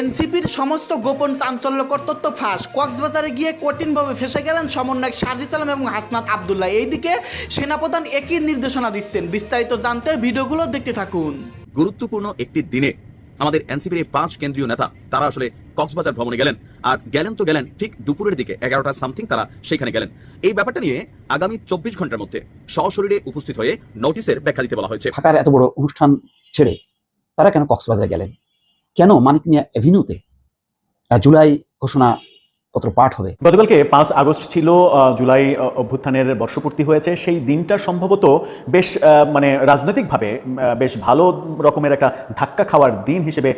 এনসিপির সমস্ত গোপন চাঞ্চল্যকর তথ্য ফাঁস। কক্সবাজারে গিয়ে কঠিনভাবে ফেসে গেলেন সমন্বয়ক শারজিস আলম এবং হাসনাত আবদুল্লাহ। এইদিকে সেনাপ্রধান একই নির্দেশনা দিচ্ছেন। বিস্তারিত জানতে ভিডিওগুলো দেখতে থাকুন। গুরুত্বপূর্ণ একটি দিনে আমাদের এনসিপির এই পাঁচ কেন্দ্রীয় নেতা তারা আসলে কক্সবাজার ভ্রমণে গেলেন। আর গেলেন তো গেলেন ঠিক দুপুরের দিকে এগারোটা সামথিং তারা সেখানে গেলেন। এই ব্যাপারটা নিয়ে আগামী চব্বিশ ঘণ্টার মধ্যে সশরীরে উপস্থিত হয়ে নোটিশের ব্যাখ্যা দিতে বলা হয়েছে। ঢাকার এত বড় অনুষ্ঠান ছেড়ে তারা কেন কক্সবাজারে গেলেন? কেন মানিক মিয়া এভিনিউতে? জুলাই ঘোষণা পত্র পাঠ হবে। গতকালকে পাঁচ আগস্ট ছিল জুলাই অভ্যুত্থানের বর্ষপূর্তি হয়েছে। সেই দিনটা সম্ভবত বেশ মানে রাজনৈতিকভাবে বেশ ভালো রকমের একটা ধাক্কা খাওয়ার দিন হিসেবে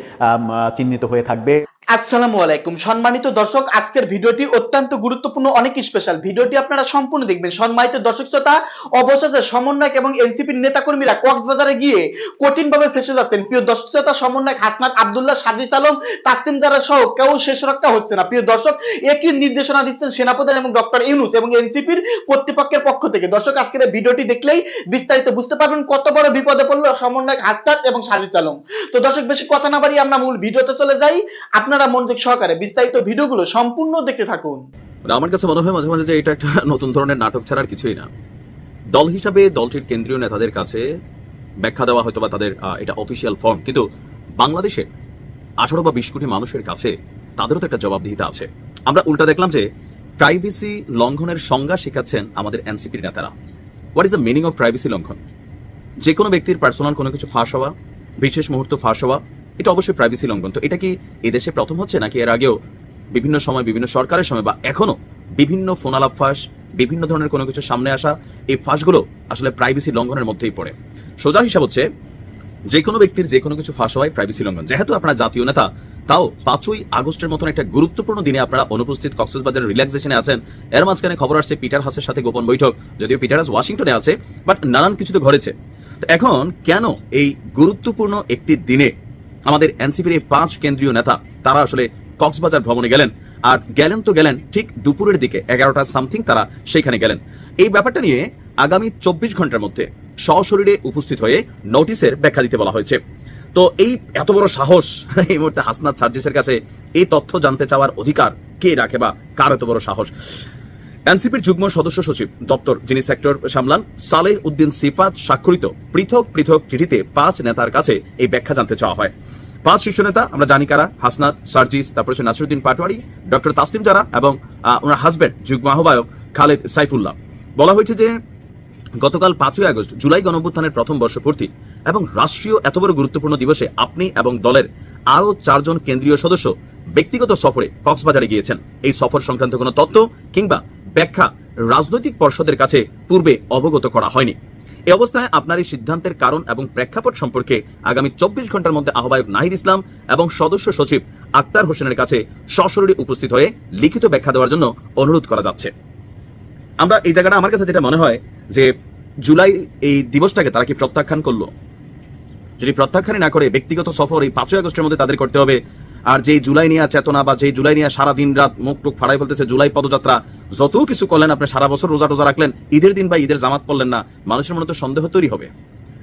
চিহ্নিত হয়ে থাকবে। আসসালামু আলাইকুম। সম্মানিত দর্শক, আজকের ভিডিওটি অত্যন্ত গুরুত্বপূর্ণ, অনেক স্পেশাল ভিডিওটি আপনারা সম্পূর্ণ দেখবেন। সম্মানিত দর্শক শ্রোতা, অবশেষে সমন্বয়ক এবং এনসিপির নেতাকর্মীরা কক্সবাজারে গিয়ে কঠিনভাবে ফেসে যাচ্ছেন। প্রিয় দর্শক শ্রোতা, সমন্বয়ক হাসনাত আবদুল্লাহ, সাদিস আলম, তাসলিম জারা সহ কেউ শেষ রক্ষা হচ্ছে না। প্রিয় দর্শক, একই নির্দেশনা দিচ্ছেন সেনাপ্রধান এবং ডক্টর ইউনুস এবং এনসিপির কর্তৃপক্ষের পক্ষ থেকে। দর্শক, আজকের এই ভিডিওটি দেখলেই বিস্তারিত বুঝতে পারবেন কত বড় বিপদে পড়ল সমন্বয়ক হাসনাত এবং সাদিস আলম। তো দর্শক, বেশি কথা না বাড়িয়ে আমরা মূল ভিডিওতে চলে যাই। আপনারা মনোযোগ সহকারে বিস্তারিত ভিডিওগুলো সম্পূর্ণ দেখতে থাকুন। মানে আমার কাছে মনে হয় মাঝে মাঝে যে এটা একটা নতুন ধরনের নাটক ছাড়া আর কিছুই না। দল হিসাবে দলটির কেন্দ্রীয় নেতাদের কাছে ব্যাখ্যা দেওয়া হয়তো বা তাদের এটা অফিসিয়াল ফর্ম কিন্তু বাংলাদেশে আঠারো বা বিশ কোটি মানুষের কাছে তাদেরও তো একটা জবাবদিহিতা আছে। আমরা উল্টা দেখলাম যে প্রাইভেসি লঙ্ঘনের সংজ্ঞা শেখাচ্ছেন আমাদের এনসিপির নেতারা। What is the meaning of privacy লঙ্ঘন? যে কোনো ব্যক্তির পার্সোনাল কোনো কিছু ফাঁস হওয়া, বিশেষ মুহূর্ত ফাঁস হওয়া এটা অবশ্যই প্রাইভেসি লঙ্ঘন। তো এটা কি এদেশে প্রথম হচ্ছে, নাকি এর আগেও বিভিন্ন সময় বিভিন্ন সরকারের সময় বা এখনও বিভিন্ন ফোনালাপ ফাঁস, বিভিন্ন ধরনের কোনো কিছু সামনে আসা, এই ফাঁসগুলো আসলে প্রাইভেসি লঙ্ঘনের মধ্যেই পড়ে। সোজা হিসাব হচ্ছে যে কোনো ব্যক্তির যে কোনো কিছু ফাঁস হওয়ায় প্রাইভেসি লঙ্ঘন। যেহেতু আপনার জাতীয় নেতা, তাও পাঁচই আগস্টের মতন একটা গুরুত্বপূর্ণ দিনে আপনারা অনুপস্থিত কক্সবাজারের রিল্যাক্সেশনে আছেন। এর মাঝখানে খবর আসছে পিটার হাসের সাথে গোপন বৈঠক, যদিও পিটার হাস ওয়াশিংটনে আছে বাট নানান কিছু তো ঘটেছে। তো এখন কেন এই গুরুত্বপূর্ণ একটি দিনে আমাদের এনসিপির এই পাঁচ কেন্দ্রীয় নেতা, তারা আসলে কক্সবাজার ভ্রমণে গেলেন। আর গেলেন তো গেলেন, ঠিক দুপুরের দিকে, এগারোটা সামথিং তারা সেখানে গেলেন। এই ব্যাপারটা নিয়ে আগামী চব্বিশ ঘণ্টার মধ্যে সশরীরে উপস্থিত হয়ে নোটিশের ব্যাখ্যা দিতে বলা হয়েছে। তো এই এত বড় সাহস, এই মুহূর্তে হাসনাত সার্জিসের কাছে এই তথ্য জানতে চাওয়ার অধিকার কে রাখে বা কার এত বড় সাহস? এনসিপির যুগ্ম সদস্য সচিব দপ্তর যিনি সেক্টর সামলান, সালেহ উদ্দিন সিফাত স্বাক্ষরিত পৃথক পৃথক চিঠিতে পাঁচ নেতার কাছে এই ব্যাখ্যা জানতে চাওয়া হয়। পাঁচ শীর্ষ নেতা, আমরা জানি কারা, হাসনাত, সার্জিস, তারপর হচ্ছে নাসিরুদ্দিন পাটোয়ারি, ডক্টর তাসলিম জারা এবং ওনার হাজব্যান্ড যুগ্ম আহ্বায়ক খালেদ সাইফুল্লাহ। বলা হয়েছে যে, গতকাল পাঁচই আগস্ট জুলাই গণঅভ্যুত্থানের প্রথম বর্ষপূর্তি এবং রাষ্ট্রীয় এত বড় গুরুত্বপূর্ণ দিবসে আপনি এবং দলের আরও চারজন কেন্দ্রীয় সদস্য ব্যক্তিগত সফরে কক্সবাজারে গিয়েছেন। এই সফর সংক্রান্ত কোনো তথ্য কিংবা ব্যাখ্যা রাজনৈতিক পর্ষদের কাছে পূর্বে অবগত করা হয়নি। এই অবস্থায় আপনার এই সিদ্ধান্তের কারণ এবং প্রেক্ষাপট সম্পর্কে আগামী চব্বিশ ঘণ্টার মধ্যে আহ্বায়ক নাহিদ ইসলাম এবং সদস্য সচিব আক্তার হোসেনের কাছে সশরীরে উপস্থিত হয়ে লিখিত ব্যাখ্যা দেওয়ার জন্য অনুরোধ করা যাচ্ছে। আমরা এই জায়গাটা আমার কাছে যেটা মনে হয় যে জুলাই এই দিবসটাকে তারা কি প্রত্যাখ্যান করল? যদি প্রত্যাখ্যানই না করে ব্যক্তিগত সফর এই পাঁচই আগস্টের মধ্যে তাদের করতে হবে আর যেই জুলাই নিয়ে চেতনা বা যেই জুলাই নিয়ে সারা দিন রাত মুখ টুক ফাড়াই ফেলতেছে জুলাই পদযাত্রা, যত কিছু করলেন আপনি সারা বছর রোজা টোজা রাখলেন, ঈদের দিন বা ঈদের জামাত পড়লেন না, মানুষের মনে তো সন্দেহ তৈরি হবে।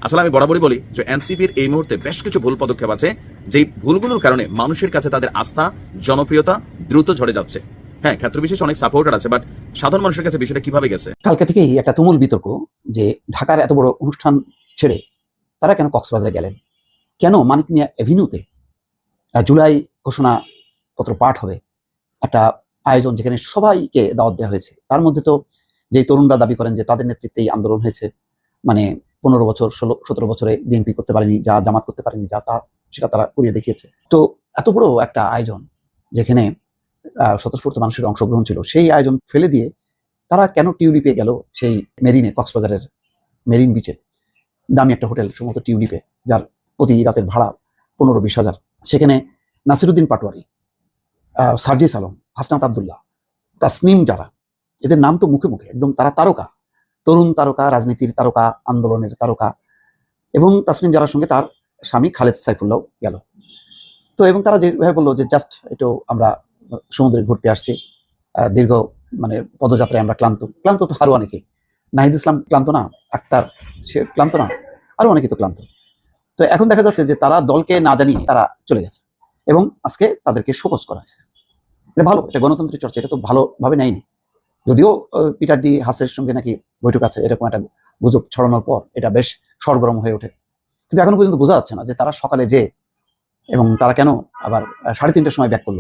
আসলে আমি বরাবরই বলি যে এনসিপির এই মুহূর্তে বেশ কিছু ভুল পদক্ষেপ আছে, যেই ভুলগুলোর কারণে মানুষের কাছে তাদের আস্থা, জনপ্রিয়তা দ্রুত ঝরে যাচ্ছে। হ্যাঁ ক্ষেত্র বিশেষ অনেক সাপোর্টার আছে বাট সাধারণ মানুষের কাছে বিষয়টা কীভাবে গেছে? কালকে থেকেই একটা তুমুল বিতর্ক যে ঢাকার এত বড় অনুষ্ঠান ছেড়ে তারা কেন কক্সবাজারে গেলেন? কেন মানিক মিয়া এভিনিউতে জুলাই ঘোষণা পত্র পাঠ হবে। একটা আয়োজন যেখানে সবাইকে দাওয়াত দেওয়া হয়েছে। তার মধ্যে তো যেই তরুণরা দাবি করেন যে তাদের নেতৃত্বে এই আন্দোলন হয়েছে মানে পনেরো বছর, ষোলো, সতেরো বছরে বিএনপি করতে পারেনি, যা জামাত করতে পারেনি, যা তা, সেটা তারা করিয়ে দেখিয়েছে। তো এত বড় একটা আয়োজন যেখানে স্বতঃস্ফূর্ত মানুষের অংশগ্রহণ ছিল, সেই আয়োজন ফেলে দিয়ে তারা কেন টিউলিপে গেল সেই মেরিনে, কক্সবাজারের মেরিন বিচে দামি একটা হোটেল, সম্ভবত টিউলিপে, যার প্রতি রাতের ভাড়া পনেরো বিশ হাজার। সেখানে নাসিরুদ্দিন পাটোয়ারি সার্জিস আলম, হাসনাত আবদুল্লাহ, তাসনিম যারা, এদের নাম তো মুখে মুখে, একদম তারা তারকা, তরুণ তারকা, রাজনীতির তারকা, আন্দোলনের তারকা, এবং তাসনিম যারার সঙ্গে তার স্বামী খালেদ সাইফুল্লাহ গেল। তো এবং তারা যেভাবে বলল যে জাস্ট একটু আমরা সমুদ্রে ঘুরতে আসছি দীর্ঘ মানে পদযাত্রায় আমরা ক্লান্ত ক্লান্ত তো আরও অনেকেই। নাহিদ ইসলাম ক্লান্ত না? আক্তার, সে ক্লান্ত না? আরও অনেকেই তো ক্লান্ত। তো এখন দেখা যাচ্ছে যে তারা দলকে না জানিয়ে তারা চলে গেছে। এবং আজকে তাদেরকে শোকজ করা হয়েছে। এটা ভালো, এটা গণতন্ত্রের চর্চা, এটা তো ভালোভাবে নেয়নি। যদিও পিটার ডি হাসের সঙ্গে নাকি বৈঠক আছে, এরকম একটা গুজব ছড়ানোর পর এটা বেশ সরগরম হয়ে ওঠে। কিন্তু এখনও পর্যন্ত বোঝা যাচ্ছে না যে তারা সকালে যে এবং তারা কেন আবার সাড়ে তিনটার সময় ব্যাক করল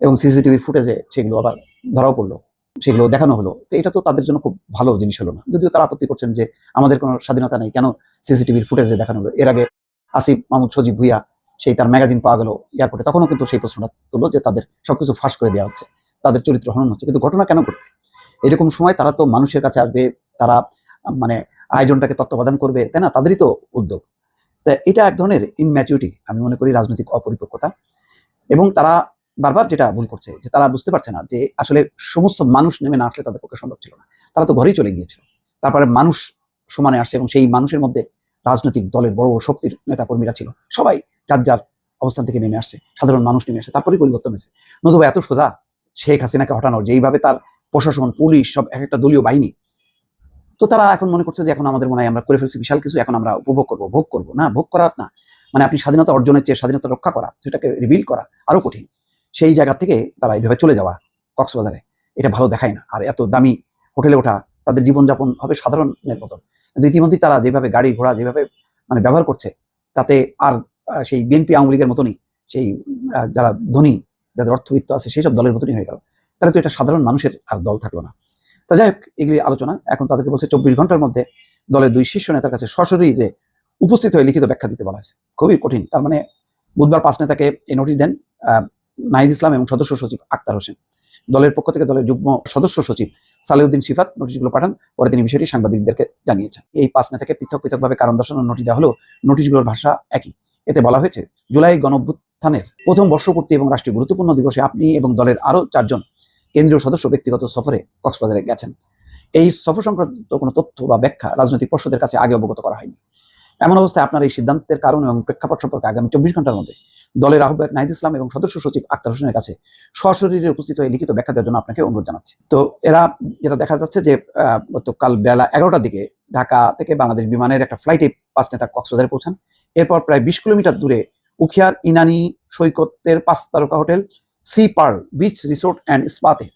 এবং সিসিটিভির ফুটেজে সেগুলো আবার ধরাও পড়ল, সেগুলো দেখানো হলো। তো এটা তো তাদের জন্য খুব ভালো জিনিস হলো না। যদিও তারা আপত্তি করছেন যে আমাদের কোনো স্বাধীনতা নেই, কেন সিসিটিভির ফুটেজে দেখানো হলো। এর আগে আসিফ মাহমুদ সজীব ভুইয়া সেই তার ম্যাগাজিন পাওয়া গেল এয়ারপোর্টে তখনও কিন্তু সেই প্রশ্নটা তুললো যে তাদের সবকিছু ফাঁস করে দেওয়া হচ্ছে, তাদের চরিত্র হনন হচ্ছে। কিন্তু ঘটনা কেন ঘটবে? এরকম সময় তারা তো মানুষের কাছে আসবে, তারা মানে আয়োজনটাকে তত্ত্বাবধান করবে, তাই না? তাদেরই তো উদ্যোগ। তা এটা এক ধরনের ইম্যাচুরিটি আমি মনে করি রাজনৈতিক অপরিপক্কতা। এবং তারা বারবার যেটা ভুল করছে, যে তারা বুঝতে পারছে না যে আসলে সমস্ত মানুষ নেমে না আসলে তাদের পক্ষে সম্ভব ছিল না। তারা তো ঘরেই চলে গিয়েছিল। তারপরে মানুষ সমানে আসছে এবং সেই মানুষের মধ্যে রাজনৈতিক দলের বড় বড় শক্তির নেতা কর্মীরা ছিল। সবাই যার যার অবস্থান থেকে নেমে আসছে, সাধারণ মানুষ নেমে আসছে, তারপরেই পরিবর্তন হয়েছে। নতুবা এত সোজা শেখ হাসিনাকে হটানো যেইভাবে তার প্রশাসন, পুলিশ, সব এক একটা দলীয় বাহিনী, তো তারা এখন মনে করছে যে এখন আমাদের মনে হয় আমরা করে ফেলছি বিশাল কিছু, এখন আমরা উপভোগ করব, ভোগ করব। না, ভোগ করার না। মানে আপনি স্বাধীনতা অর্জনের চেয়ে স্বাধীনতা রক্ষা করা, সেটাকে রিভিল করা আরও কঠিন। সেই জায়গা থেকে তারা এইভাবে চলে যাওয়া কক্সবাজারে, এটা ভালো দেখায় না। আর এত দামি হোটেলে ওঠা, তাদের জীবনযাপন হবে সাধারণের মতন। কিন্তু ইতিমধ্যেই তারা যেভাবে গাড়ি ঘোড়া যেভাবে মানে ব্যবহার করছে, তাতে আর সেই বিএনপি আওয়ামী লীগের মতনই, সেই যারা ধনী, যাদের অর্থবিত্ত আছে সেই সব দলের মতনই হয়ে গেল। তাহলে তো এটা সাধারণ মানুষের আর দল থাকল না। তা যাই হোক, এগুলি আলোচনা। এখন তাদেরকে বলছে চব্বিশ ঘণ্টার মধ্যে দলের দুই শীর্ষ নেতার কাছে সশরীরে উপস্থিত হয়ে লিখিত ব্যাখ্যা দিতে বলা হয়েছে। খুবই কঠিন। তার মানে বুধবার পাঁচ নেতাকে এই নোটিশ দেন নাহিদ ইসলাম এবং সদস্য সচিব আক্তার হোসেন। দলের পক্ষ থেকে দলের যুগ্ম সদস্য সচিব সালেউদ্দিন সিফাত নোটিশগুলো পাঠান। পরে তিনি বিষয়টি সাংবাদিকদেরকে জানিয়েছেন। এই পাঁচ নেতাকে পৃথক পৃথকভাবে কারণ দর্শানোর নোটিশ দেওয়া হলো নোটিশগুলোর ভাষা একই। এতে বলা হয়েছে, জুলাই গণভ্যুত্থানের প্রথম বর্ষপূর্তি এবং রাষ্ট্রীয় গুরুত্বপূর্ণ দিবসে আপনি এবং দলের আরও চারজন কেন্দ্রীয় সদস্য ব্যক্তিগত সফরে কক্সবাজারে গেছেন। এই সফর সংক্রান্ত কোনো তথ্য বা ব্যাখ্যা রাজনৈতিক পর্ষদের কাছে আগে অবগত করা হয়নি। এমন অবস্থায় আপনার এই সিদ্ধান্তের কারণ এবং প্রেক্ষাপট সম্পর্কে আগামী চব্বিশ ঘণ্টার মধ্যে দলের আহ্বায়ক নাহিদ ইসলাম এবং সদস্য সচিব আক্তার হোসেনের কাছে সশরীরে উপস্থিত হয়ে লিখিত ব্যাখ্যা দেওয়ার জন্য আপনাকে অনুরোধ জানাচ্ছি। তো এরা যেটা দেখা যাচ্ছে যে গতকাল বেলা এগারোটার দিকে ঢাকা থেকে বাংলাদেশ বিমানের একটা ফ্লাইটে পাঁচ নেতা কক্সবাজারে পৌঁছান। এরপর প্রায় বিশ কিলোমিটার দূরে উখিয়ার ইনানি সৈকতের পাঁচ তারকা hotel Sea Pearl Beach Resort and স্পাতে।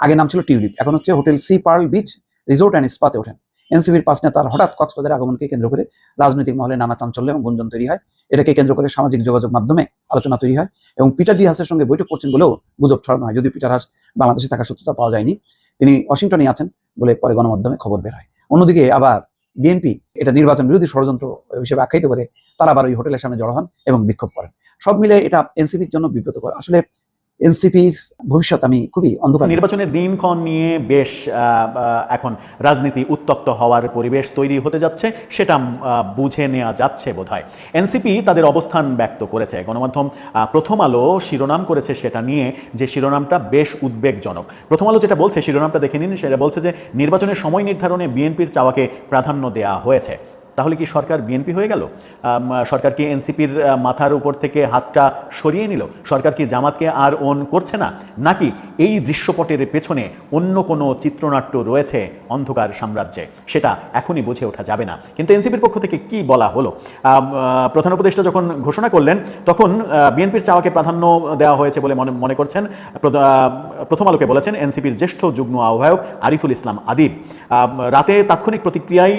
আগে নাম ছিল টিউলিপ, এখন হচ্ছে hotel Sea Pearl Beach Resort and স্পাতে ওঠেন। এনসিবির পাঁচ নেতার হঠাৎ কক্সবাজারে আগমনকে কেন্দ্র করে রাজনৈতিক মহলে নানা চাঞ্চল্য এবং গুঞ্জন তৈরি হয়। এটাকে কেন্দ্র করে সামাজিক যোগাযোগ মাধ্যমে আলোচনা তৈরি হয় এবং পিটার ডি হাসের সঙ্গে বৈঠক করছেন বলেও গুজব ছড়ানো হয়। যদিও পিটার হাস বাংলাদেশে থাকার সত্যতা পাওয়া যায়নি, তিনি ওয়াশিংটনে আছেন বলে পরে গণমাধ্যমে খবর বের হয়। অন্যদিকে আবার বিএনপি এটা নির্বাচন বিরোধী ষড়যন্ত্র হিসেবে আখ্যায়িত করে তারা আবার ওই হোটেলের সামনে জড়ো হন এবং বিক্ষোভ করেন। সব মিলে এটা এনসিপির জন্য বিব্রতকর। আসলে এনসিপির ভবিষ্যৎ আমি খুবই অন্ধকার। নির্বাচনের দিনক্ষণ নিয়ে বেশ এখন রাজনীতি উত্তপ্ত হওয়ার পরিবেশ তৈরি হতে যাচ্ছে, সেটা বুঝে নেওয়া যাচ্ছে বোধহয়। এনসিপি তাদের অবস্থান ব্যক্ত করেছে। গণমাধ্যম প্রথম আলো শিরোনাম করেছে সেটা নিয়ে যে শিরোনামটা বেশ উদ্বেগজনক। প্রথম আলো যেটা বলছে, শিরোনামটা দেখে নিন, সেটা বলছে যে নির্বাচনের সময় নির্ধারণে বিএনপির চাওয়াকে প্রাধান্য দেওয়া হয়েছে। তাহলে কি সরকার বিএনপি হয়ে গেল? সরকার কি এনসিপির মাথার উপর থেকে হাতটা সরিয়ে নিল? সরকার কি জামাতকে আর ওন করছে না? নাকি এই দৃশ্যপটের পেছনে অন্য কোনো চিত্রনাট্য রয়েছে অন্ধকার সাম্রাজ্যে? সেটা এখনই বুঝে ওঠা যাবে না। কিন্তু এনসিপির পক্ষ থেকে কি বলা হলো? প্রধান উপদেষ্টা যখন ঘোষণা করলেন, তখন বিএনপির চাওয়াকে প্রাধান্য দেওয়া হয়েছে বলে মনে মনে করছেন প্রথম আলোকে বলেছেন এনসিপির জ্যেষ্ঠ যুগ্ম আহ্বায়ক আরিফুল ইসলাম আদিব। রাতে তাৎক্ষণিক প্রতিক্রিয়ায়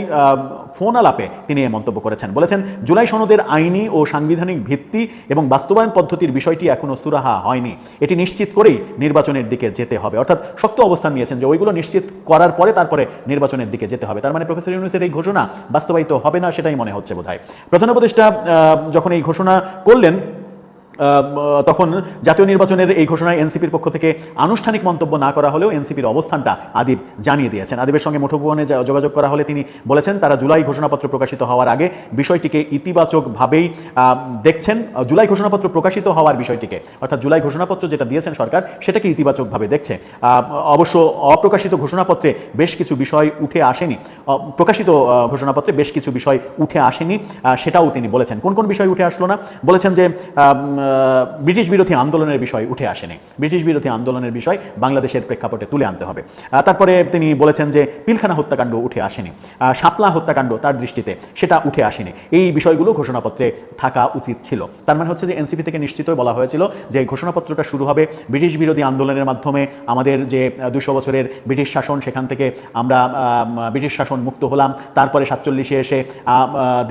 ফোন আলাপে তিনি এ মন্তব্য করেছেন। বলেছেন, জুলাই সনদের আইনি ও সাংবিধানিক ভিত্তি এবং বাস্তবায়ন পদ্ধতির বিষয়টি এখনও সুরাহা হয়নি। এটি নিশ্চিত করেই নির্বাচনের দিকে যেতে হবে। অর্থাৎ শক্ত অবস্থান নিয়েছেন যে ওইগুলো নিশ্চিত করার পরে তারপরে নির্বাচনের দিকে যেতে হবে। তার মানে প্রফেসর ইউনুসের এই ঘোষণা বাস্তবায়িত হবে না, সেটাই মনে হচ্ছে বোধহয়। প্রধান উপদেষ্টা যখন এই ঘোষণা করলেন তখন জাতীয় নির্বাচনের এই ঘোষণায় এনসিপির পক্ষ থেকে আনুষ্ঠানিক মন্তব্য না করা হলেও এনসিপির অবস্থানটা আদিব জানিয়ে দিয়েছেন। আদিবের সঙ্গে মুঠোভুবনে যোগাযোগ করা হলে তিনি বলেছেন, তারা জুলাই ঘোষণাপত্র প্রকাশিত হওয়ার আগে বিষয়টিকে ইতিবাচকভাবেই দেখছেন। জুলাই ঘোষণাপত্র প্রকাশিত হওয়ার বিষয়টিকে, অর্থাৎ জুলাই ঘোষণাপত্র যেটা দিয়েছেন সরকার, সেটাকে ইতিবাচকভাবে দেখছে। অবশ্য অপ্রকাশিত ঘোষণাপত্রে বেশ কিছু বিষয় উঠে আসেনি। প্রকাশিত ঘোষণাপত্রে বেশ কিছু বিষয় উঠে আসেনি সেটাও তিনি বলেছেন। কোন কোন বিষয় উঠে আসলো না? বলেছেন যে ব্রিটিশ বিরোধী আন্দোলনের বিষয় উঠে আসেনি। ব্রিটিশ বিরোধী আন্দোলনের বিষয় বাংলাদেশের প্রেক্ষাপটে তুলে আনতে হবে। তারপরে তিনি বলেছেন যে পিলখানা হত্যাকাণ্ড উঠে আসেনি। শাপলা হত্যাকাণ্ড তার দৃষ্টিতে সেটা উঠে আসেনি। এই বিষয়গুলো ঘোষণাপত্রে থাকা উচিত ছিল। তার মানে হচ্ছে যে এনসিপি থেকে নিশ্চিতই বলা হয়েছিল যে ঘোষণাপত্রটা শুরু হবে ব্রিটিশ বিরোধী আন্দোলনের মাধ্যমে। আমাদের যে দুশো বছরের ব্রিটিশ শাসন, সেখান থেকে আমরা ব্রিটিশ শাসন মুক্ত হলাম। তারপরে সাতচল্লিশে এসে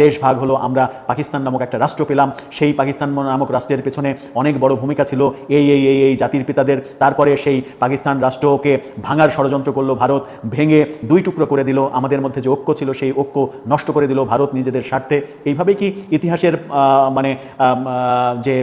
দেশ ভাগ হলো। আমরা পাকিস্তান নামক একটা রাষ্ট্র পেলাম। সেই পাকিস্তান নামক রাষ্ট্রের পেছনে অনেক বড় ভূমিকা ছিল। এই এই এই এই জাতির পিতাদের। তারপরে সেই পাকিস্তান রাষ্ট্রকে ভাঙার ষড়যন্ত্র করল ভারত। ভেঙে দুই টুকরো করে দিল। আমাদের মধ্যে যে ঐক্য ছিল, সেই ঐক্য নষ্ট করে দিল ভারত নিজেদের স্বার্থে। এইভাবে কি ইতিহাসের মানে যে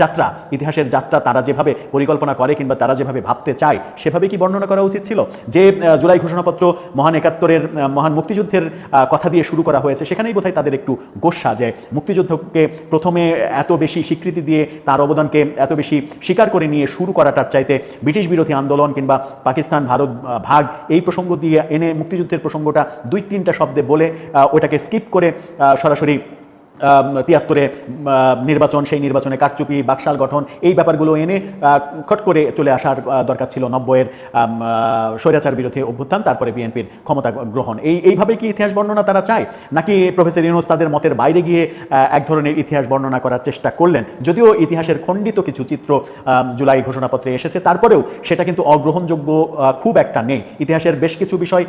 যাত্রা, ইতিহাসের যাত্রা তারা যেভাবে পরিকল্পনা করে কিংবা তারা যেভাবে ভাবতে চায়, সেভাবে কি বর্ণনা করা উচিত ছিল? যে জুলাই ঘোষণাপত্র মহান একাত্তরের মহান মুক্তিযুদ্ধের কথা দিয়ে শুরু করা হয়েছে, সেখানেই বোধহয় তাদের একটু গোসা যে, মুক্তিযুদ্ধকে প্রথমে এত বেশি স্বীকৃতি দিয়ে তার অবদানকে এত বেশি স্বীকার করে নিয়ে শুরু করাটার চাইতে ব্রিটিশ বিরোধী আন্দোলন কিংবা পাকিস্তান, ভারত ভাগ এই প্রসঙ্গ দিয়ে এনে মুক্তিযুদ্ধের প্রসঙ্গটা দুই তিনটা শব্দে বলে ওটাকে স্কিপ করে সরাসরি তিয়াত্তরে নির্বাচন, সেই নির্বাচনে কারচুপি, বাকশাল গঠন, এই ব্যাপারগুলো এনে খট করে চলে আসার দরকার ছিল নব্বইয়ের স্বৈরাচার বিরোধী অভ্যুত্থান, তারপরে বিএনপির ক্ষমতা গ্রহণ। এই, এইভাবে কি ইতিহাস বর্ণনা তারা চায়? নাকি প্রফেসর ইউনুস তাদের মতের বাইরে গিয়ে এক ধরনের ইতিহাস বর্ণনা করার চেষ্টা করলেন? যদিও ইতিহাসের খণ্ডিত কিছু চিত্র জুলাই ঘোষণাপত্রে এসেছে, তারপরেও সেটা কিন্তু অগ্রহণযোগ্য খুব একটা নেই। ইতিহাসের বেশ কিছু বিষয়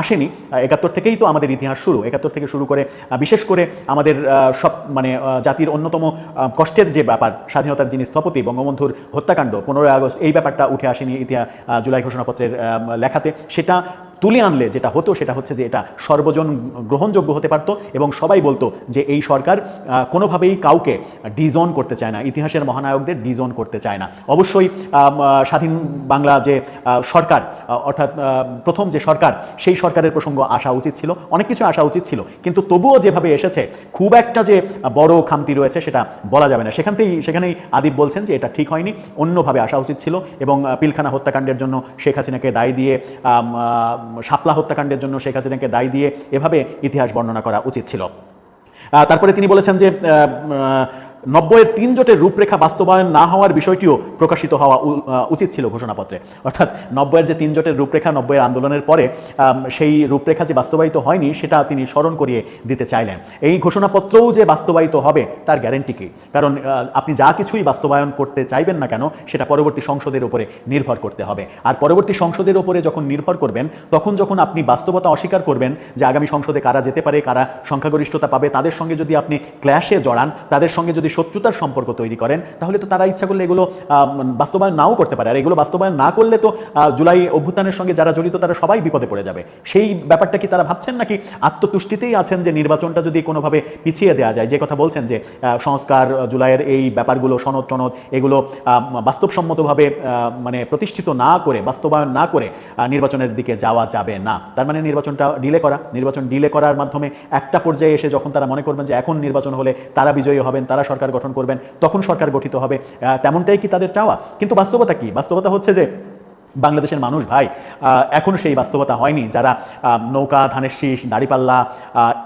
আসেনি। একাত্তর থেকেই তো আমাদের ইতিহাস শুরু। একাত্তর থেকে শুরু করে বিশেষ করে আমাদের সব মানে জাতির অন্যতম কষ্টের যে ব্যাপার, স্বাধীনতার যিনি স্থপতি বঙ্গবন্ধুর হত্যাকাণ্ড, পনেরোই আগস্ট, এই ব্যাপারটা উঠে আসেনি ইতিহাস জুলাই ঘোষণাপত্রের লেখাতে। সেটা তুলে আনলে যেটা হতো সেটা হচ্ছে যে এটা সর্বজন গ্রহণযোগ্য হতে পারতো এবং সবাই বলতো যে এই সরকার কোনোভাবেই কাউকে ডিজন করতে চায় না। ইতিহাসের মহানায়কদের ডিজন করতে চায় না। অবশ্যই স্বাধীন বাংলা যে সরকার অর্থাৎ প্রথম যে সরকার, সেই সরকারের প্রসঙ্গ আসা উচিত ছিল। অনেক কিছু আসা উচিত ছিল। কিন্তু তবুও যেভাবে এসেছে, খুব একটা যে বড় খামতি রয়েছে সেটা বলা যাবে না। সেখানতেই, সেখানেই আদিব বলছেন যে এটা ঠিক হয়নি। অন্যভাবে আসা উচিত ছিল এবং পিলখানা হত্যাকাণ্ডের জন্য শেখ হাসিনাকে দায় দিয়ে শাপলা হত্যাকাণ্ডের জন্য শেখ হাসিনাকে দায়ী দিয়ে এভাবে ইতিহাস বর্ণনা করা উচিত ছিল। তারপরে তিনি বলেছেন যে নব্বইয়ের তিন জোটের রূপরেখা বাস্তবায়ন না হওয়ার বিষয়টিও প্রকাশিত হওয়া উচিত ছিল ঘোষণাপত্রে। অর্থাৎ নব্বইয়ের যে তিন জোটের রূপরেখা নব্বইয়ের আন্দোলনের পরে সেই রূপরেখা যে বাস্তবায়িত হয়নি, সেটা তিনি স্মরণ করিয়ে দিতে চাইলেন। এই ঘোষণাপত্রও যে বাস্তবায়িত হবে, তার গ্যারেন্টি কি? কারণ আপনি যা কিছুই বাস্তবায়ন করতে চাইবেন না কেন, সেটা পরবর্তী সংসদের উপরে নির্ভর করতে হবে। আর পরবর্তী সংসদের উপরে যখন নির্ভর করবেন, তখন যখন আপনি বাস্তবতা অস্বীকার করবেন যে আগামী সংসদে কারা যেতে পারে, কারা সংখ্যাগরিষ্ঠতা পাবে, তাদের সঙ্গে যদি আপনি ক্ল্যাশে জড়ান, তাদের সঙ্গে যদি শত্রুতার সম্পর্ক তৈরি করেন, তাহলে তো তারা ইচ্ছা করলে এগুলো বাস্তবায়ন নাও করতে পারে। আর এগুলো বাস্তবায়ন না করলে তো জুলাই অভ্যুত্থানের সঙ্গে যারা জড়িত তারা সবাই বিপদে পড়ে যাবে। সেই ব্যাপারটা কি তারা ভাবছেন নাকি আত্মতুষ্টিতেই আছেন যে নির্বাচনটা যদি কোনোভাবে পিছিয়ে দেওয়া যায়? যে কথা বলছেন যে সংস্কার জুলাইয়ের এই ব্যাপারগুলো, সনদ টনদ, এগুলো বাস্তবসম্মতভাবে মানে প্রতিষ্ঠিত না করে, বাস্তবায়ন না করে নির্বাচনের দিকে যাওয়া যাবে না। তার মানে নির্বাচনটা ডিলে করা, নির্বাচন ডিলে করার মাধ্যমে একটা পর্যায়ে এসে যখন তারা মনে করবেন যে এখন নির্বাচন হলে তারা বিজয়ী হবেন, তারা গঠন করবেন, তখন সরকার গঠিত হবে। তেমনটাই কি তাদের চাওয়া? কিন্তু বাস্তবতা কি? বাস্তবতা হচ্ছে যে বাংলাদেশের মানুষ ভাই আহ, এখনও সেই বাস্তবতা হয়নি যারা নৌকা ধানের শীষ দাড়িপাল্লা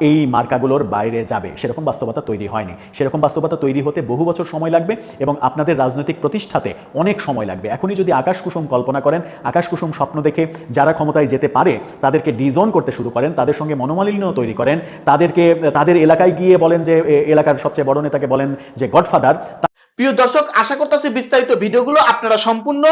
এই মার্কাগুলোর বাইরে যাবে। সেরকম বাস্তবতা তৈরি হয়নি। সেরকম বাস্তবতা তৈরি হতে বহু বছর সময় লাগবে এবং আপনাদের রাজনৈতিক প্রতিষ্ঠাতে অনেক সময় লাগবে। এখনই যদি আকাশ কুসুম কল্পনা করেন আকাশ কুসুম স্বপ্ন দেখে যারা ক্ষমতায় যেতে পারে তাদেরকে ডিজোন করতে শুরু করেন তাদের সঙ্গে মনোমালিন্য তৈরি করেন তাদেরকে তাদের এলাকায় গিয়ে বলেন যে এলাকার সবচেয়ে বড় নেতাকে বলেন যে গডফাদার প্রিয় দর্শক, আশা করতেছি বিস্তারিত ভিডিওগুলো আপনারা সম্পূর্ণ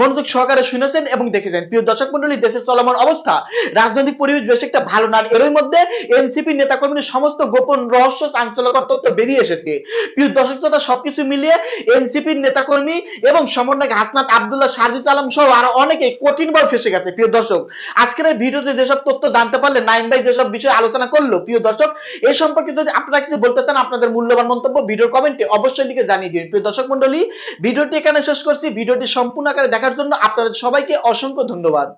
মনোযোগ সহকারে শুনেছেন এবং দেখেছেন। প্রিয় দর্শক মন্ডলী, দেশের চলমান অবস্থা, রাজনৈতিক পরিবেশ বেশ একটা ভালো না, এরই মধ্যে এনসিপি নেতাকর্মীর সমস্ত গোপন রহস্য, চাঞ্চল্যকর তথ্য বেরিয়ে এসেছে। প্রিয় দর্শক শ্রোতা, সবকিছু মিলিয়ে এনসিপির নেতাকর্মী এবং সমন্বয়ক হাসনাত আবদুল্লাহ শারজিস আলম সহ আরও অনেকে কঠিন ভাবে ফেসে গেছে। প্রিয় দর্শক, আজকের এই ভিডিওতে যেসব তথ্য জানতে পারলে নাইন ভাই যেসব বিষয়ে আলোচনা করল, প্রিয় দর্শক এই সম্পর্কে যদি আপনারা কিছু বলতে চান, আপনাদের মূল্যবান মন্তব্য ভিডিওর কমেন্টে অবশ্যই লিখে জানিয়ে দিন। প্রিয় দর্শক মন্ডলী, ভিডিওটি এখানে শেষ করছি। ভিডিওটি সম্পূর্ণ আকারে দেখার জন্য আপনাদের সবাইকে অসংখ্য ধন্যবাদ।